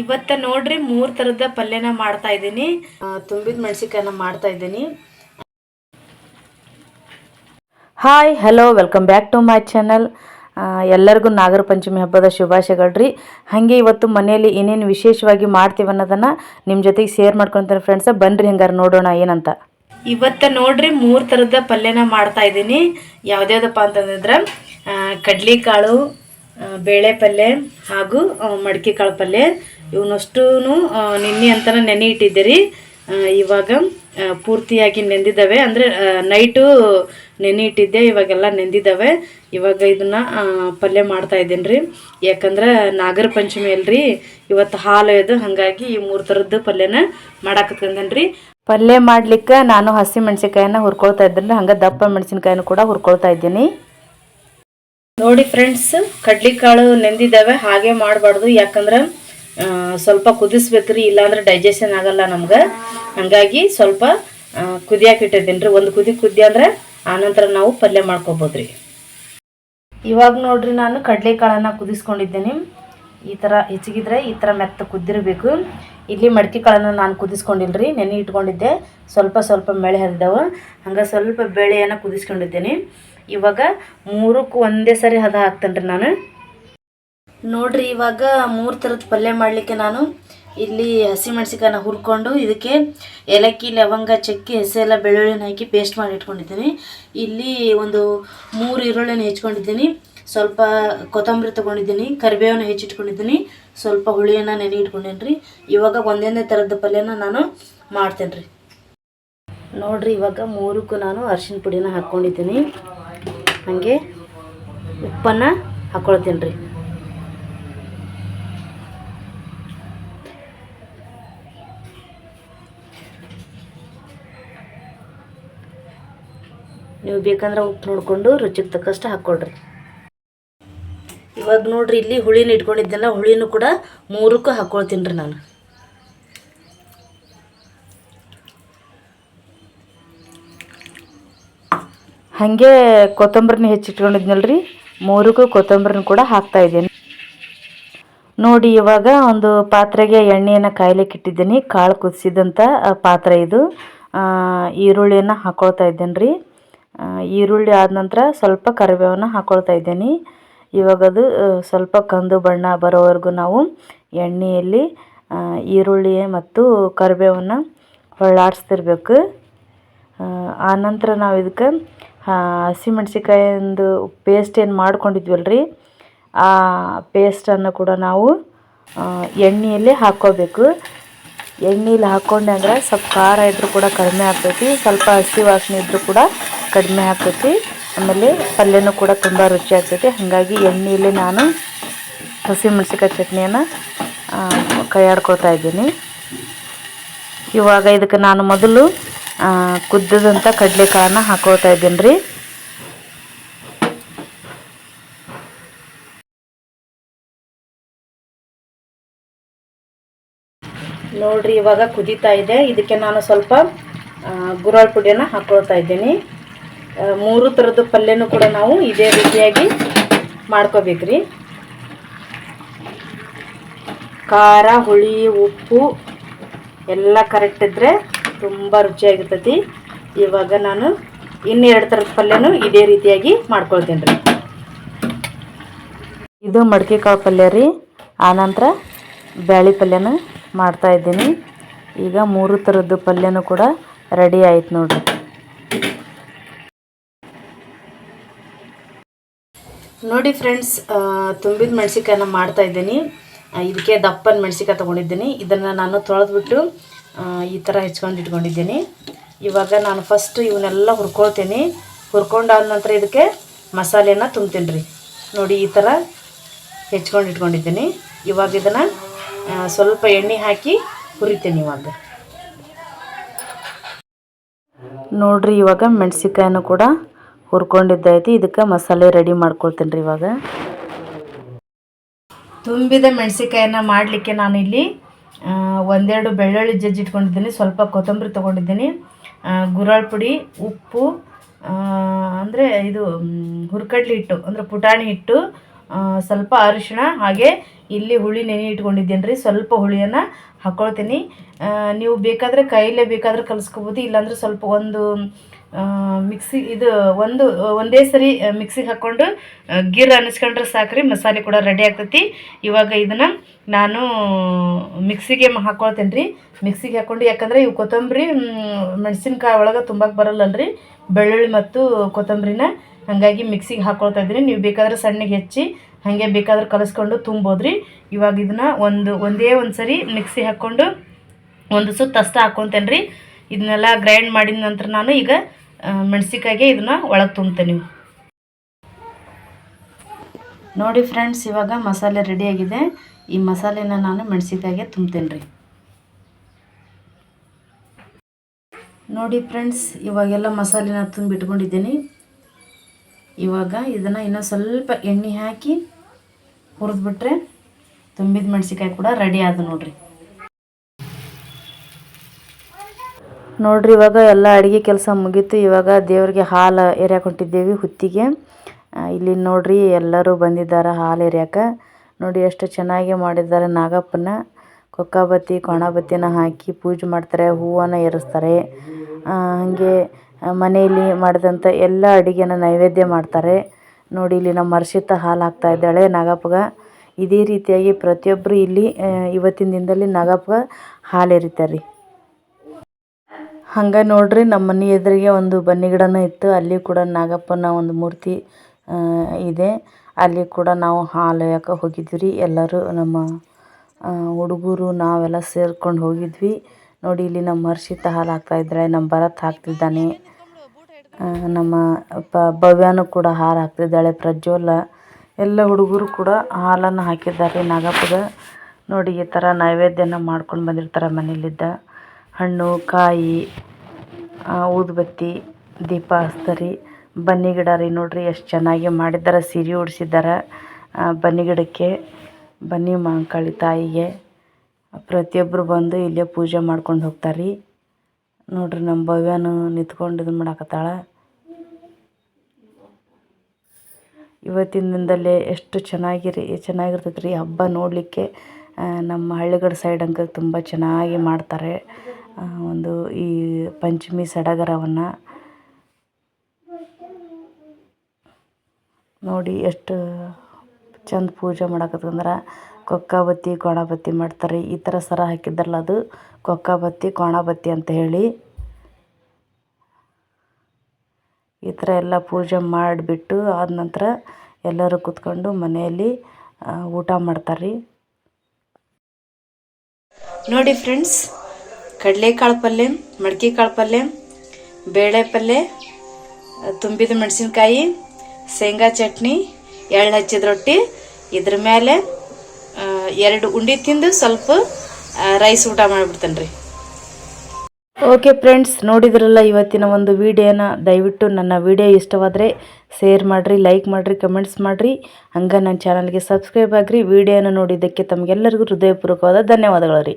ಇವತ್ತ ನೋಡ್ರಿ ಮೂರು ಥರದ ಪಲ್ಯನ ಮಾಡ್ತಾ ಇದ್ದೀನಿ. ತುಂಬಿದ ಮೆಣಸಿಕಾಯಿನ ಮಾಡ್ತಾ ಇದ್ದೀನಿ. Hi hello welcome back to my channel. ಎಲ್ಲರಿಗೂ ನಾಗರ ಪಂಚಮಿ ಹಬ್ಬದ ಶುಭಾಶಯಗಳು ರೀ ಹಾಗೆ ಇವತ್ತು ಮನೆಯಲ್ಲಿ ಏನೇನು ವಿಶೇಷವಾಗಿ ಮಾಡ್ತೀವಿ ಅನ್ನೋದನ್ನು ನಿಮ್ಮ ಜೊತೆಗೆ ಶೇರ್ ಮಾಡ್ಕೊತಾರೆ ಫ್ರೆಂಡ್ಸ ಬನ್ರಿ ಹಂಗಾರೆ ನೋಡೋಣ ಏನಂತ. ಇವತ್ತು ನೋಡ್ರಿ ಮೂರು ಥರದ ಪಲ್ಯನ ಮಾಡ್ತಾ ಇದ್ದೀನಿ. ಯಾವ್ದ್ಯಾವ್ದಪ್ಪ ಅಂತಂದ್ರೆ ಕಡ್ಲಿಕಾಳು ಬೇಳೆ ಪಲ್ಯ ಹಾಗೂ ಮಡಿಕೆ ಕಾಳು ಪಲ್ಯ ಇವನ್ನಷ್ಟೂ ನಿನ್ನೆ ಅಂತಲೇ ನೆನೆ ಇಟ್ಟಿದ್ದೆ ರೀ ಇವಾಗ ಪೂರ್ತಿಯಾಗಿ ನೆಂದಿದ್ದಾವೆ. ಅಂದರೆ ನೈಟು ನೆನೆ ಇಟ್ಟಿದ್ದೆ, ಇವಾಗೆಲ್ಲ ನೆಂದಿದ್ದಾವೆ. ಇವಾಗ ಇದನ್ನು ಪಲ್ಯ ಮಾಡ್ತಾ ಇದ್ದೀನಿ ರೀ ಯಾಕಂದ್ರೆ, ನಾಗರ ಪಂಚಮಿ ಅಲ್ರಿ. ಇವತ್ತು ಹಾಲು ಇದು ಹಾಗಾಗಿ ಈ ಮೂರು ಥರದ್ದು ಪಲ್ಯನ ಮಾಡಾಕತ್ಕೊಂಡೇನಿ ರೀ ಪಲ್ಯ ಮಾಡ್ಲಿಕ್ಕೆ ನಾನು ಹಸಿ ಮೆಣಸಿನ್ಕಾಯನ್ನ ಹುರ್ಕೊಳ್ತಾ ಇದ್ದೀನಿ ಹಂಗೆ ದಪ್ಪ ಮೆಣಸಿನ್ಕಾಯನ್ನು ಕೂಡ ಹುರ್ಕೊಳ್ತಾ ಇದ್ದೀನಿ. ನೋಡಿ ಫ್ರೆಂಡ್ಸ್ ಕಡ್ಲಿಕಾಳು ನೆಂದಿದ್ದಾವೆ, ಹಾಗೆ ಮಾಡಬಾರ್ದು. ಯಾಕಂದ್ರೆ ಸ್ವಲ್ಪ ಕುದಿಸ್ಬೇಕ್ರಿ, ಇಲ್ಲಾಂದ್ರೆ ಡೈಜೆಷನ್ ಆಗಲ್ಲ ನಮ್ಗೆ. ಹಾಗಾಗಿ ಸ್ವಲ್ಪ ಕುದಿಯಾಕೆ ಇಟ್ಟಿದ್ದೀನಿ ಒಂದು ಕುದಿ ಕುದಿ ಅಂದ್ರೆ ಆನಂತರ ನಾವು ಪಲ್ಯ ಮಾಡ್ಕೊಬೋದ್ರಿ. ಇವಾಗ ನೋಡ್ರಿ ನಾನು ಕಡಲೆಕಾಳನ್ನು ಕುದಿಸ್ಕೊಂಡಿದ್ದೀನಿ. ಈ ಥರ ಹೆಚ್ಚಿಗಿದ್ರೆ ಈ ಥರ ಮೆತ್ತ ಕುದ್ದಿರಬೇಕು. ಇಲ್ಲಿ ಮಡಿಕೆ ಕಾಳನ್ನು ನಾನು ಕುದಿಸ್ಕೊಂಡಿಲ್ರಿ ನೆನೆ ಇಟ್ಕೊಂಡಿದ್ದೆ. ಸ್ವಲ್ಪ ಸ್ವಲ್ಪ ಮೇಳೆ ಹರಿದವು. ಹಂಗ ಸ್ವಲ್ಪ ಬೇಳೆಯನ್ನು ಕುದಿಸ್ಕೊಂಡಿದ್ದೀನಿ. ಇವಾಗ ಮೂರಕ್ಕೂ ಒಂದೇ ಸರಿ ಹದ ಹಾಕ್ತೇನೆ ರೀ ನಾನು. ನೋಡ್ರಿ, ಇವಾಗ ಮೂರು ಥರದ ಪಲ್ಯ ಮಾಡಲಿಕ್ಕೆ ನಾನು. ಇಲ್ಲಿ ಹಸಿಮೆಣ್ಸಿಕಾಯನ್ನ ಹುರ್ಕೊಂಡು ಇದಕ್ಕೆ ಏಲಕ್ಕಿ, ಲವಂಗ, ಚಕ್ಕೆ ಎಲ್ಲ ಬೆಳ್ಳುಳ್ಳಿನ ಹಾಕಿ ಪೇಸ್ಟ್ ಮಾಡಿ ಇಟ್ಕೊಂಡಿದ್ದೀನಿ. ಇಲ್ಲಿ ಒಂದು ಮೂರು ಈರುಳ್ಳಿನ ಹೆಚ್ಕೊಂಡಿದ್ದೀನಿ. ಸ್ವಲ್ಪ ಕೊತ್ತಂಬರಿ ತೊಗೊಂಡಿದ್ದೀನಿ, ಕರಿಬೇವನ್ನ ಹೆಚ್ಚಿಟ್ಕೊಂಡಿದ್ದೀನಿ. ಸ್ವಲ್ಪ ಹುಳಿಯನ್ನು ನೆನೆ ಇಟ್ಕೊಂಡೇನಿ ರೀ ಇವಾಗ ಒಂದೊಂದೇ ಥರದ ಪಲ್ಯನ ನಾನು ಮಾಡ್ತೇನೆ ರೀ ನೋಡಿರಿ, ಇವಾಗ ಮೂರಕ್ಕೂ ನಾನು ಅರ್ಶಿನ ಪುಡಿನ ಹಾಕ್ಕೊಂಡಿದ್ದೀನಿ. ಹಾಗೆ ಉಪ್ಪನ್ನು ಹಾಕ್ಕೊಳ್ತೀನಿ ರೀ ನೀವು ಬೇಕಂದ್ರೆ ಉಪ್ಪು ನೋಡಿಕೊಂಡು ರುಚಿಗೆ ತಕ್ಕಷ್ಟು ಹಾಕ್ಕೊಳ್ರಿ ಇವಾಗ ನೋಡ್ರಿ ಇಲ್ಲಿ ಹುಳಿನ ಇಟ್ಕೊಂಡಿದ್ದೆಲ್ಲ ಹುಳಿನೂ ಕೂಡ ಮೂರಕ್ಕೂ ಹಾಕ್ಕೊಳ್ತೀನಿ ರೀ ನಾನು. ಹಾಗೆ ಕೊತ್ತಂಬರಿನ ಹೆಚ್ಚಿಟ್ಕೊಂಡಿದ್ನಲ್ರಿ. ಮೂರಕ್ಕೂ ಕೊತ್ತಂಬರಿನ ಕೂಡ ಹಾಕ್ತಾ ಇದ್ದೀನಿ. ನೋಡಿ, ಇವಾಗ ಒಂದು ಪಾತ್ರೆಗೆ ಎಣ್ಣೆಯನ್ನು ಕಾಯ್ಲಿಕ್ಕೆ ಇಟ್ಟಿದ್ದೀನಿ. ಕಾಳು ಕುದಿಸಿದಂಥ ಪಾತ್ರೆ ಇದು. ಈರುಳ್ಳಿಯನ್ನು ಹಾಕ್ಕೊಳ್ತಾ ಇದ್ದೇನೆ ರೀ ಈರುಳ್ಳಿ ಆದ ನಂತರ ಸ್ವಲ್ಪ ಕರಿಬೇವನ್ನು ಹಾಕ್ಕೊಳ್ತಾ ಇದ್ದೀನಿ. ಇವಾಗ ಅದು ಸ್ವಲ್ಪ ಕಂದು ಬಣ್ಣ ಬರೋವರೆಗೂ ನಾವು ಎಣ್ಣೆಯಲ್ಲಿ ಈರುಳ್ಳಿ ಮತ್ತು ಕರಿಬೇವನ್ನು ಹೊಳ್ಳಾಡಿಸ್ತಿರ್ಬೇಕು. ಆನಂತರ ನಾವು ಇದಕ್ಕೆ ಹಸಿಮೆಣ್ಸಿಕಾಯಿಂದು ಪೇಸ್ಟ್ ಏನು ಮಾಡ್ಕೊಂಡಿದ್ವಲ್ರಿ? ಆ ಪೇಸ್ಟನ್ನು ಕೂಡ ನಾವು ಎಣ್ಣೆಯಲ್ಲಿ ಹಾಕ್ಕೋಬೇಕು. ಎಣ್ಣೆಲಿ ಹಾಕ್ಕೊಂಡೆ ಅಂದ್ರೆ ಸ್ವಲ್ಪ ಖಾರ ಇದ್ರೂ ಕೂಡ ಕಡಿಮೆ ಆಗ್ತೈತಿ, ಸ್ವಲ್ಪ ಹಸಿ ವಾಸನೆ ಇದ್ರೂ ಕೂಡ ಕಡಿಮೆ ಆಗ್ತೈತಿ. ಆಮೇಲೆ ಪಲ್ಯನೂ ಕೂಡ ತುಂಬ ರುಚಿ ಆಗ್ತೈತಿ. ಹಾಗಾಗಿ ಎಣ್ಣೆಯಲ್ಲಿ ನಾನು ಹಸಿಮೆಣ್ಸಿಕಾಯಿ ಚಟ್ನಿಯನ್ನು ಕೈಯಾಡ್ಕೊಳ್ತಾ ಇದ್ದೀನಿ. ಇವಾಗ ಇದಕ್ಕೆ ನಾನು ಮೊದಲು ಕುದ್ದಿದಂಥ ಕಡಲೆಕಾಳನ್ನ ಹಾಕೋತಾ ಇದ್ದೀನಿ ರೀ ನೋಡ್ರಿ, ಇವಾಗ ಕುದೀತಾ ಇದೆ. ಇದಕ್ಕೆ ನಾನು ಸ್ವಲ್ಪ ಗುರಾಳ್ ಪುಡಿಯನ್ನು ಹಾಕೊಳ್ತಾ ಇದ್ದೀನಿ. ಮೂರು ಥರದ ಪಲ್ಯನೂ ಕೂಡ ನಾವು ಇದೇ ರೀತಿಯಾಗಿ ಮಾಡ್ಕೋಬೇಕ್ರಿ. ಖಾರ, ಹುಳಿ, ಉಪ್ಪು ಎಲ್ಲ ಕರೆಕ್ಟ್ ಇದ್ದರೆ ತುಂಬ ರುಚಿಯಾಗಿರ್ತೈತಿ. ಇವಾಗ ನಾನು ಇನ್ನೆರಡು ಥರದ ಪಲ್ಯನೂ ಇದೇ ರೀತಿಯಾಗಿ ಮಾಡ್ಕೊಳ್ತೀನಿ ರೀ. ಇದು ಮಡಿಕೆ ಕಾಳು ಪಲ್ಯ ರೀ. ಆನಂತರ ಬ್ಯಾಳಿ ಪಲ್ಯನ ಮಾಡ್ತಾ ಇದ್ದೀನಿ. ಈಗ ಮೂರು ಥರದ್ದು ಪಲ್ಯನೂ ಕೂಡ ರೆಡಿ ಆಯ್ತು ನೋಡ್ರಿ. ನೋಡಿ ಫ್ರೆಂಡ್ಸ್ ತುಂಬಿದ ಮೆಣಸಿಕಾಯನ್ನ ಮಾಡ್ತಾ ಇದ್ದೀನಿ. ಇದಕ್ಕೆ ದಪ್ಪನ ಮೆಣಸಿಕಾಯಿ ತೊಗೊಂಡಿದ್ದೀನಿ. ಇದನ್ನು ನಾನು ತೊಳೆದ್ಬಿಟ್ಟು ಈ ಥರ ಹೆಚ್ಕೊಂಡು ಇಟ್ಕೊಂಡಿದ್ದೀನಿ. ಇವಾಗ ನಾನು ಫಸ್ಟ್ ಇವನ್ನೆಲ್ಲ ಹುರ್ಕೊಳ್ತೀನಿ. ಹುರ್ಕೊಂಡಾದ ನಂತರ ಇದಕ್ಕೆ ಮಸಾಲೆನ ತುಂಬ್ತೀನಿ ರೀ ನೋಡಿ ಈ ಥರ ಹೆಚ್ಕೊಂಡು ಇಟ್ಕೊಂಡಿದ್ದೀನಿ. ಇವಾಗ ಇದನ್ನು ಸ್ವಲ್ಪ ಎಣ್ಣೆ ಹಾಕಿ ಹುರಿತೀನಿ ಇವಾಗ. ನೋಡ್ರಿ ಇವಾಗ ಮೆಣಸಿಕಾಯನ್ನು ಕೂಡ ಹುರ್ಕೊಂಡಿದ್ದೈತಿ. ಇದಕ್ಕೆ ಮಸಾಲೆ ರೆಡಿ ಮಾಡ್ಕೊಳ್ತೀನಿ ರೀ ಇವಾಗ. ತುಂಬಿದ ಮೆಣಸಿಕಾಯನ್ನ ಮಾಡಲಿಕ್ಕೆ ಆ, ಒಂದೆರಡು ಬೆಳ್ಳುಳ್ಳಿ ಜಜ್ಜಿ ಇಟ್ಕೊಂಡಿದ್ದೀನಿ. ಸ್ವಲ್ಪ ಕೊತ್ತಂಬರಿ ತೊಗೊಂಡಿದ್ದೀನಿ. ಗುರಾಳ್ ಪುಡಿ, ಉಪ್ಪು ಅಂದರೆ ಇದು ಹುರ್ಕಡ್ಲಿ ಹಿಟ್ಟು, ಅಂದರೆ ಪುಟಾಣಿ ಹಿಟ್ಟು ಸ್ವಲ್ಪ ಅರಿಶಿಣ, ಹಾಗೆ ಇಲ್ಲಿ ಹುಳಿ ನೆನೆ ಇಟ್ಕೊಂಡಿದ್ದೀನಿ ರೀ. ಸ್ವಲ್ಪ ಹುಳಿಯನ್ನು ಹಾಕ್ಕೊಳ್ತೀನಿ ನೀವು ಬೇಕಾದರೆ ಕೈಲೇ ಬೇಕಾದರೆ ಕಲಿಸ್ಕೋಬೋದು, ಇಲ್ಲಾಂದ್ರೆ ಸ್ವಲ್ಪ ಒಂದು ಮಿಕ್ಸಿ ಇದು ಒಂದು, ಒಂದೇ ಸರಿ ಮಿಕ್ಸಿಗೆ ಹಾಕ್ಕೊಂಡು ಗಿರ್ ಅನ್ನಿಸ್ಕೊಂಡ್ರೆ ಸಾಕ್ರಿ, ಮಸಾಲೆ ಕೂಡ ರೆಡಿ ಆಗ್ತೈತಿ. ಇವಾಗ ಇದನ್ನು ನಾನು ಮಿಕ್ಸಿಗೆ ಹಾಕ್ಕೊಳ್ತೇನೆ ರೀ ಮಿಕ್ಸಿಗೆ ಹಾಕ್ಕೊಂಡು ಯಾಕಂದರೆ ಇವು ಕೊತ್ತಂಬರಿ ಮೆಣಸಿನ್ಕಾಯಿ ಒಳಗೆ ತುಂಬಕ್ಕೆ ಬರಲ್ಲಲ್ರಿ. ಬೆಳ್ಳುಳ್ಳಿ ಮತ್ತು ಕೊತ್ತಂಬರಿನ ಹಾಗಾಗಿ ಮಿಕ್ಸಿಗೆ ಹಾಕ್ಕೊಳ್ತಾ ಇದ್ದೀನಿ ನೀವು ಬೇಕಾದ್ರೆ ಸಣ್ಣಗೆ ಹೆಚ್ಚಿ, ಹಾಗೆ ಬೇಕಾದ್ರೆ ಕಲಿಸ್ಕೊಂಡು ತುಂಬೋದ್ರಿ. ಇವಾಗ ಇದನ್ನ ಒಂದು, ಒಂದೇ ಒಂದು ಸರಿ ಮಿಕ್ಸಿ ಹಾಕ್ಕೊಂಡು ಒಂದು ಸುತ್ತ ಅಷ್ಟ ಹಾಕ್ಕೊತೇನೆ ರೀ ಇದನ್ನೆಲ್ಲ ಗ್ರೈಂಡ್ ಮಾಡಿದ ನಂತರ ನಾನು ಈಗ ಮೆಣಸಿಕಾಯಿಗೆ ಇದನ್ನ ಒಳಗೆ ತುಂಬ್ತೇನೆ ನೋಡಿ ಫ್ರೆಂಡ್ಸ್ ಇವಾಗ ಮಸಾಲೆ ರೆಡಿಯಾಗಿದೆ ಈ ಮಸಾಲೆನ ನಾನು ಮೆಣಸಿಕಾಯಿಗೆ ತುಂಬ್ತೇನೆ ರೀ. ನೋಡಿ ಫ್ರೆಂಡ್ಸ್ ಇವಾಗೆಲ್ಲ ಮಸಾಲೆನ ತುಂಬಿಟ್ಕೊಂಡಿದ್ದೀನಿ. ಇವಾಗ ಇದನ್ನು ಇನ್ನೂ ಸ್ವಲ್ಪ ಎಣ್ಣೆ ಹಾಕಿ ಹುರಿದ್ಬಿಟ್ರೆ ತುಂಬಿದ ಮೆಣಸಿಕಾಯಿ ಕೂಡ ರೆಡಿ ಆದ ನೋಡ್ರಿ. ನೋಡ್ರಿ, ಇವಾಗ ಎಲ್ಲ ಅಡುಗೆ ಕೆಲಸ ಮುಗೀತು. ಇವಾಗ ದೇವ್ರಿಗೆ ಹಾಲು ಎರ್ಯಾಕೆ ಹೊಂಟಿದ್ದೇವೆ ಹುತ್ತಿಗೆ ಇಲ್ಲಿ ನೋಡ್ರಿ, ಎಲ್ಲರೂ ಬಂದಿದ್ದಾರೆ ಹಾಲು ಎರ್ಯಾಕ. ನೋಡಿ, ಎಷ್ಟು ಚೆನ್ನಾಗಿ ಮಾಡಿದ್ದಾರೆ ನಾಗಪ್ಪನ ಕೊಕ್ಕಾಬತ್ತಿ ಕೋಣಬತ್ತಿನ ಹಾಕಿ ಪೂಜೆ ಮಾಡ್ತಾರೆ, ಹೂವನ್ನು ಏರಿಸ್ತಾರೆ ಹಾಗೆ ಮನೆಯಲ್ಲಿ ಮಾಡಿದಂಥ ಎಲ್ಲ ಅಡುಗೆನ ನೈವೇದ್ಯ ಮಾಡ್ತಾರೆ. ನೋಡಿ, ಇಲ್ಲಿ ನಮ್ಮ ಹರ್ಷಿತ ಹಾಲು ಹಾಕ್ತಾ ಇದ್ದಾಳೆ ನಾಗಪ್ಪಗ. ಇದೇ ರೀತಿಯಾಗಿ ಪ್ರತಿಯೊಬ್ಬರು ಇಲ್ಲಿ ಇವತ್ತಿನ ದಿನದಲ್ಲಿ ನಾಗಪ್ಪಗ ಹಾಲು ಎರಿತಾರೆ ಹಂಗೆ ನೋಡ್ರಿ ನಮ್ಮ ಮನೆ ಎದುರಿಗೆ ಒಂದು ಬನ್ನಿ ಗಿಡನೂ ಇತ್ತು. ಅಲ್ಲಿ ಕೂಡ ನಾಗಪ್ಪನ ಒಂದು ಮೂರ್ತಿ ಇದೆ. ಅಲ್ಲಿ ಕೂಡ ನಾವು ಹಾಲು ಯಾಕೆ ಹೋಗಿದ್ವಿ ಎಲ್ಲರೂ ನಮ್ಮ ಹುಡುಗರು ನಾವೆಲ್ಲ ಸೇರ್ಕೊಂಡು ಹೋಗಿದ್ವಿ. ನೋಡಿ ಇಲ್ಲಿ ನಮ್ಮ ಹರ್ಷಿತ ಹಾಲು ಹಾಕ್ತಾ ಇದ್ದಾಳೆ ನಮ್ಮ ಭರತ್ ಹಾಕ್ತಿದ್ದಾನೆ. ನಮ್ಮ ಪ, ಭವ್ಯನೂ ಕೂಡ ಹಾಲು ಹಾಕ್ತಿದ್ದಾಳೆ, ಪ್ರಜ್ವಲ. ಎಲ್ಲ ಹುಡುಗರು ಕೂಡ ಹಾಲನ್ನು ಹಾಕಿದ್ದಾರೆ ನಾಗಪ್ಪದ ನೋಡಿ ಈ ಥರ ನೈವೇದ್ಯನ ಮಾಡ್ಕೊಂಡು ಬಂದಿರ್ತಾರೆ ಮನೇಲಿದ್ದ. ಹಣ್ಣು, ಕಾಯಿ ಊದುಬತ್ತಿ ದೀಪ ಹಚ್ತಾರೆ ಬನ್ನಿ ಗಿಡ ರೀ ನೋಡ್ರಿ ಎಷ್ಟು ಚೆನ್ನಾಗಿ ಮಾಡಿದ್ದಾರೆ, ಸೀರೆ ಉಡ್ಸಿದ್ದಾರೆ. ಬನ್ನಿ ಗಿಡಕ್ಕೆ, ಬನ್ನಿ ಮಾಂಕಾಳಿ ತಾಯಿಗೆ. ಪ್ರತಿಯೊಬ್ಬರು ಬಂದು ಇಲ್ಲೇ ಪೂಜೆ ಮಾಡ್ಕೊಂಡು ಹೋಗ್ತಾರೆ ರೀ ನೋಡ್ರಿ ನಮ್ಮ ಭವ್ಯನು ನಿಂತ್ಕೊಂಡು ಇದು ಮಾಡಾಕತ್ತಾಳ. ಇವತ್ತಿನ ದಿನದಲ್ಲೇ ಎಷ್ಟು ಚೆನ್ನಾಗಿರಿ ಚೆನ್ನಾಗಿರ್ತೈತೆ ರೀ. ಹಬ್ಬ ನೋಡಲಿಕ್ಕೆ ನಮ್ಮ ಹಳ್ಳಿಗಳ ಸೈಡ್ ಅಂಕ ತುಂಬ ಚೆನ್ನಾಗಿ ಮಾಡ್ತಾರೆ. ಒಂದು ಈ ಪಂಚಮಿ ಸಡಗರವನ್ನು ನೋಡಿ ಎಷ್ಟು ಚಂದ ಪೂಜೆ ಮಾಡಕತ್ತಂದ್ರೆ ಕೊಕ್ಕಾಬತ್ತಿ, ಕೋಣಬತ್ತಿ ಮಾಡ್ತಾರೆ. ಈ ಥರ ಸರ ಹಾಕಿದ್ರಲ್ಲ ಅದು, ಕೊಕ್ಕಾಬತ್ತಿ, ಕೋಣಬತ್ತಿ ಅಂತ ಹೇಳಿ. ಈ ಥರ ಎಲ್ಲ ಪೂಜೆ ಮಾಡಿಬಿಟ್ಟು ಆದ ನಂತರ ಎಲ್ಲರೂ ಕೂತ್ಕೊಂಡು ಮನೆಯಲ್ಲಿ ಊಟ ಮಾಡ್ತಾರೆ ನೋಡಿ ಫ್ರೆಂಡ್ಸ್ ಕಡಲೆಕಾಳು ಪಲ್ಯ ಮಡ್ಕೆ ಕಾಳು ಪಲ್ಯ, ಬೇಳೆ ಪಲ್ಯ, ತುಂಬಿದ ಮೆಣಸಿನಕಾಯಿ, ಶೇಂಗಾ ಚಟ್ನಿ, ಎಳ್ಳು ಹಚ್ಚಿದ ರೊಟ್ಟಿ, ಇದ್ರ ಮೇಲೆ ಎರಡು ಉಂಡೆ ತಿಂದು ಸ್ವಲ್ಪ ರೈಸ್ ಊಟ ಮಾಡಿಬಿಡ್ತೇನೆ ರೀ. ಓಕೆ ಫ್ರೆಂಡ್ಸ್ ನೋಡಿದ್ರಲ್ಲ ಇವತ್ತಿನ ಒಂದು ವಿಡಿಯೋನ? ದಯವಿಟ್ಟು ನನ್ನ ವಿಡಿಯೋ ಇಷ್ಟವಾದರೆ ಶೇರ್ ಮಾಡಿರಿ ಲೈಕ್ ಮಾಡಿರಿ ಕಮೆಂಟ್ಸ್ ಮಾಡಿರಿ. ಹಂಗೆ ನನ್ನ ಚಾನಲ್ಗೆ ಸಬ್ಸ್ಕ್ರೈಬ್ ಆಗಿರಿ. ವಿಡಿಯೋನ ನೋಡಿದ್ದಕ್ಕೆ ತಮಗೆಲ್ಲರಿಗೂ ಹೃದಯಪೂರ್ವಕವಾದ ಧನ್ಯವಾದಗಳು ರೀ.